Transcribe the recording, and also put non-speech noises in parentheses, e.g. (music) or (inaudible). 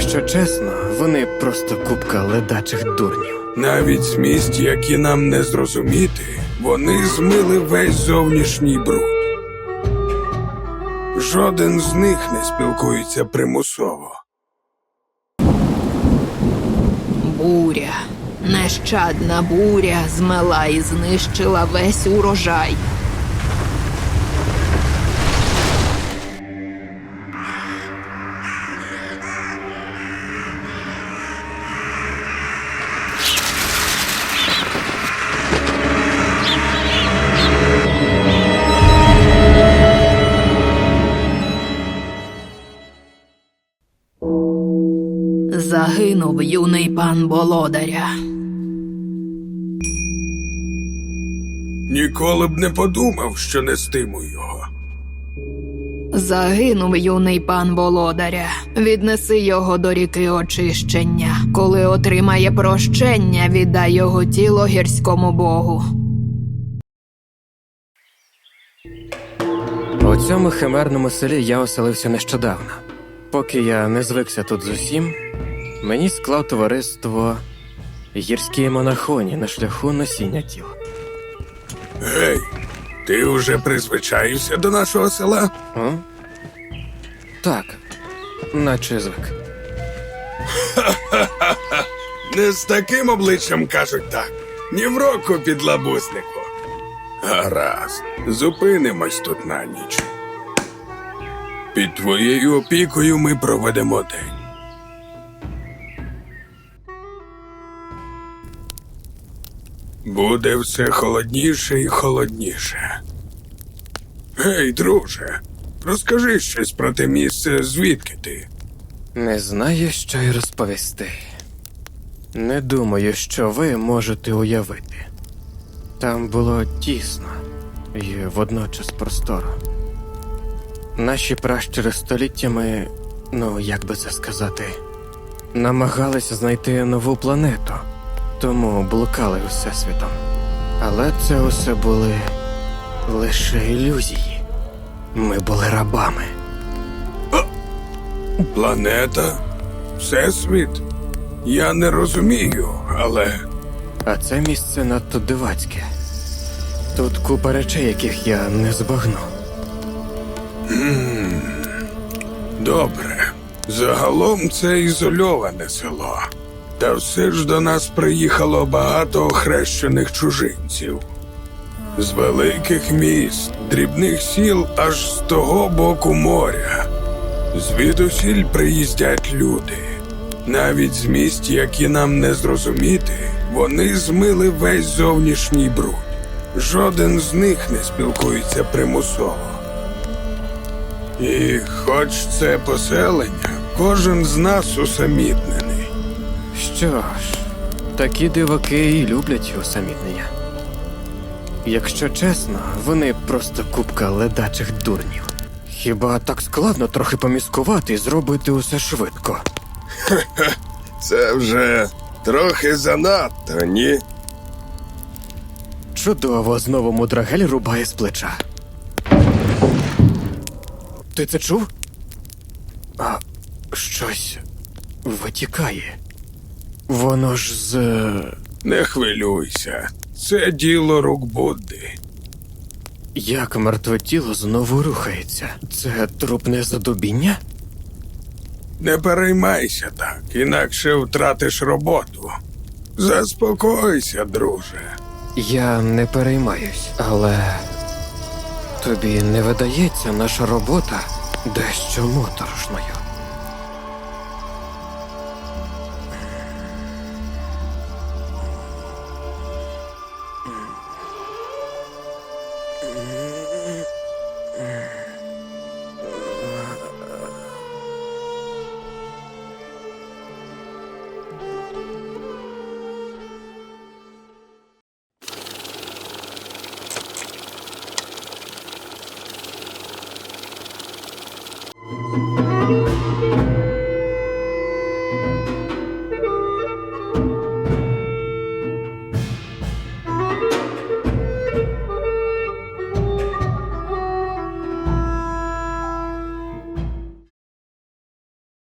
Якщо чесно, вони просто купка ледачих дурнів. Навіть з місць, які нам не зрозуміти, вони змили весь зовнішній бруд. Жоден з них не спілкується примусово. Буря. Нещадна буря змела і знищила весь урожай. Загинув юний пан Болодаря. Ніколи б не подумав, що нестиму його. Загинув юний пан Володаря. Віднеси його до ріки очищення. Коли отримає прощення, віддай його тіло гірському богу. У цьому химерному селі я оселився нещодавно. Поки я не звикся тут з усім, мені склав товариство гірські монахоні на шляху носіння тіл. Гей, ти вже призвичаївся до нашого села? О? Так, наче звик. (laughs) Не з таким обличчям кажуть так. Ні в року підлабуснику. Гаразд, зупинимось тут на ніч. Під твоєю опікою ми проведемо день. Буде все холодніше і холодніше. Гей, друже, розкажи щось про те місце, звідки ти? Не знаю, що й розповісти. Не думаю, що ви можете уявити. Там було тісно і водночас просторо. Наші пращури століттями, ну як би це сказати, намагалися знайти нову планету, тому блукали всесвітом. Але це усе були лише ілюзії. Ми були рабами. Планета? Всесвіт? Я не розумію, але А це місце надто дивацьке. Тут купа речей, яких я не збагну. добре. Загалом це ізольоване село. Та все ж до нас приїхало багато охрещених чужинців. З великих міст, дрібних сіл аж з того боку моря. Звідусіль приїздять люди. Навіть з місць, які нам не зрозуміти, вони змили весь зовнішній бруд. Жоден з них не спілкується примусово. І хоч це поселення, кожен з нас усамітнений. Що ж, такі диваки і люблять усамітнення. Якщо чесно, вони просто купка ледачих дурнів. Хіба так складно трохи поміскувати і зробити усе швидко? (laughs) Це вже трохи занадто, ні? Чудово, знову мудрагель рубає з плеча. Ти це чув? А щось витікає. Воно ж з. Не хвилюйся. Це діло рук Будди. Як мертве тіло знову рухається? Це трупне задубіння? Не переймайся так, інакше втратиш роботу. Заспокойся, друже. Я не переймаюсь, але тобі не видається наша робота дещо моторошною.